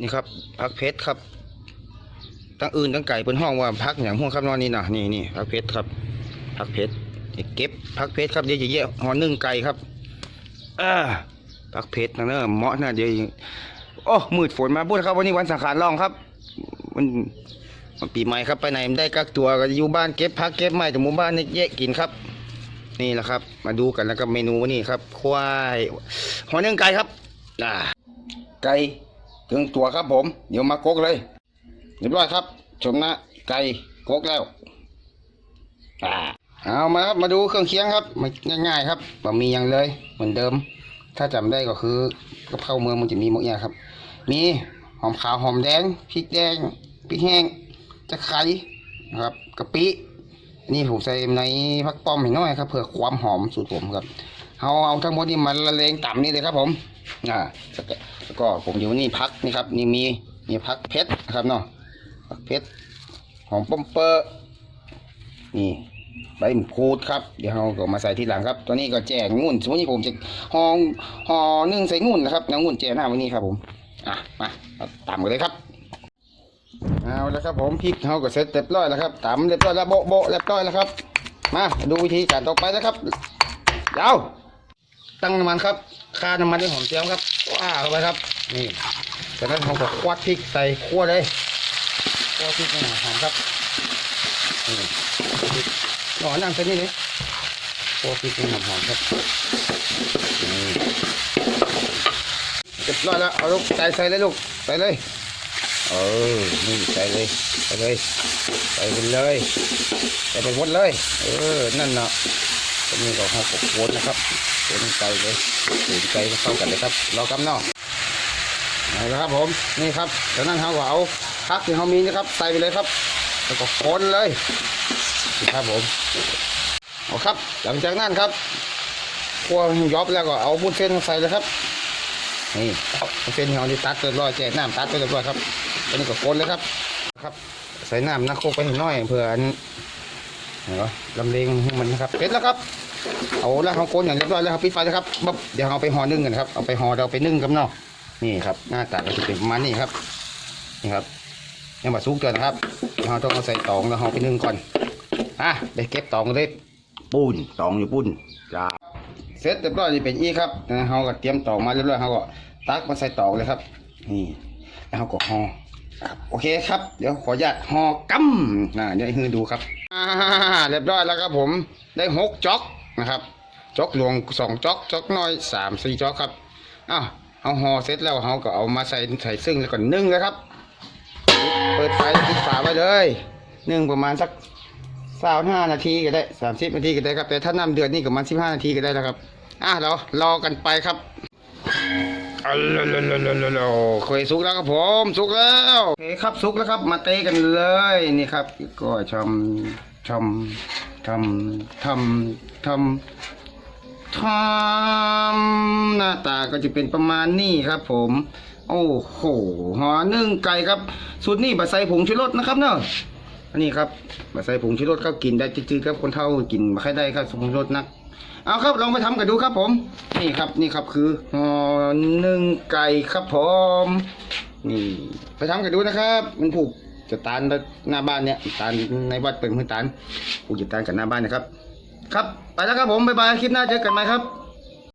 นี่ครับพักเพชรครับตั้งอื่นตั้งไก่เป็นห้องว่าพักอย่างห้องครับนอนนี่นะนี่นี่พักเพชรครับพักเพชรเก็บพักเพชรครับเดี๋ยวจะเยอะห่อนึ่งไก่ครับอ่าพักเพชรนะเนอะเหมาะนะเดี๋ยวโอ้มืดฝนมาบุญครับวันนี้วันสังขารล่องครับมันมันปีใหม่ครับไปไหนไม่ได้กักตัวก็อยู่บ้านเก็บพักเก็บไม้แต่หมู่บ้านนี่แยกกินครับ นี่แหละครับ มาดูกันแล้วก็เมนูวันนี้ครับควายหอนึ่งไก่ครับอ่าไก่ ถึงตัวครับผม เดี๋ยวมากกเลยเรียบร้อยครับชมนะไก่กกแล้วอ่าเอามาครับมาดูเครื่องเคียงครับมันง่ายๆครับบะมีอย่างเลย เหมือนเดิม ถ้าจำได้ก็คือกะเพราเมืองมันจะมีหมดอย่างครับ มีหอมขาวหอมแดงพริกแดงพริกแห้งตะไคร้นะครับกะปิอันนี่ผมใส่ในพักป้อมหน่อยครับเพื่อความหอมสูตรผมครับเอาเอาทั้งหมดนี่มาละเลงต่ำนี่เลยครับผม อ่าแล้วก็ผมอยู่นี่พักนี่ครับนี่มีนี่พักเพชรนะครับเนาะพักเพชรหอมป้อมเปอร์นี่ใบมะกรูดครับเดี๋ยวเราก็มาใส่ทีหลังครับตัวนี้ก็แจกงุ่นสมมติผมจะห่อห่อนึ่งใส่งุ่นนะครับน้ำงุ่นแจกหน้าวันนี้ครับผมอะมาตามกันเลยครับเอาแล้วครับผมพริกเราก็เสร็จเรียบร้อยแล้วครับตำเรียบร้อยแล้วโบโบเรียบร้อยแล้วครับ มาดูวิธีการต่อไปนะครับยาว ตั้งน้ำมันครับค่าน้ำมันด้วยหอมเจียวครับว้าเข้าไปครับ นี่จากนั้นเราก็ควัดพริกใส่คั่วเลยคั่วพริกให้หอมครับนี่พริกหน่อนั่งเส้นนี้เลยคั่วพริกให้หอมๆครับนี่เรียบร้อยแล้วเอาลูกใส่ใส่เลยลูกใส่เลยเออนี่ใส่เลยใส่เลยใส่ไปเลยใส่ไปหมดเลย เออนั่นเนาะ ตัวนี้ก็ห้ากบโวนนะครับเป็นไก่เลยเป็นไก่เข้ากันเลยครับ เรอกำเนอกนี่นะครับผมนี่ครับจากนั้นเราก็เอาพักที่เรามีนะครับใส่ไปเลยครับ แล้วก็คนเลยนี่ครับผมเอาครับ หลังจากนั้นครับคั่วยอบแล้วก็เอาบุ้นเส้นใส่เลยครับนี่วุ้นเส้นเราที่ตัดเรียบร้อยแจกน้ำตัดเรียบร้อยครับตอนนี้ก็คนเลยครับครับ ใส่น้ำนะโคกไปหน่อยเพื่ออันเห็นปะลำเลงมันนะครับเสร็จแล้วครับ เอาแล้วเขาโกนอย่างเรียบร้อยแล้วครับปิดไฟแล้วครับบ๊บเดี๋ยวเอาไปห่อนึ่งกันครับเอาไปห่อเราไปนึ่งกันเนาะนี่ครับหน้าตาก็จะเป็นประมาณนี้ครับนี่ครับยังมาซุกเกินนะครับเราต้องเอาใส่ตองแล้วเราไปนึ่งก่อนอะไปเก็บตองเลยปูนตองอยู่ปูนจ้าเสร็จเรียบร้อยนี่เป็นอีครับนะเราก็เตรียมตองมาเรียบร้อยเราก็ตักมาใส่ตองเลยครับ นี่แล้วเราก็ห่อครับโอเคครับ เดี๋ยวขออนุญาตห่อกำนะเดี๋ยวให้ดูครับอ่าเรียบร้อยแล้วครับผมได้หกจ็อก นะครับจอกหลวงสองจอกจอกน้อยสามสี่จอกครับอ้าวเอาห่อเสร็จแล้วเขาก็เอามาใส่ใส่ซึ่งแล้วก็นึ่งเลยครับ เปิดไฟปิดฝาไว้เลยนึ่งประมาณสักสามห้านาทีก็ได้สามสิบนาทีก็ได้ครับ แต่ถ้าน้ำเดือดนี่ก็ประมาณสิบห้านาทีก็ได้แล้วครับอะเรารอกันไปครับอัลลลลลลเคยสุกแล้วครับผมสุกแล้วโอเคครับสุกแล้วครับ มาเตะกันเลยนี่ครับก็ชมชม ทำทำทำทำหน้าตาก็จะเป็นประมาณนี้ครับผม โอ้โหหอนึ่งไก่ครับสูตรนี้บะใส่ผงชูรสนะครับเนอะอันนี้ครับบะใส่ผงชูรสก็กินได้จืดๆครับคนเท่ากินไม่ค่ได้ครับผงชูรสนักเอาครับลองไปทำกันดูครับผม นี่ครับนี่ครับคือหอนึ่งไก่ครับผม นี่ไปทำกันดูนะครับ มันผูก จะตานหน้าบ้านเนี่ยตานในวัดเป็นพื้นตานผูจะตานกับหน้าบ้านนะครับ ครับ ไปแล้วครับผมบ๊ายบายคลิปหน้าเจอกันไหมครับ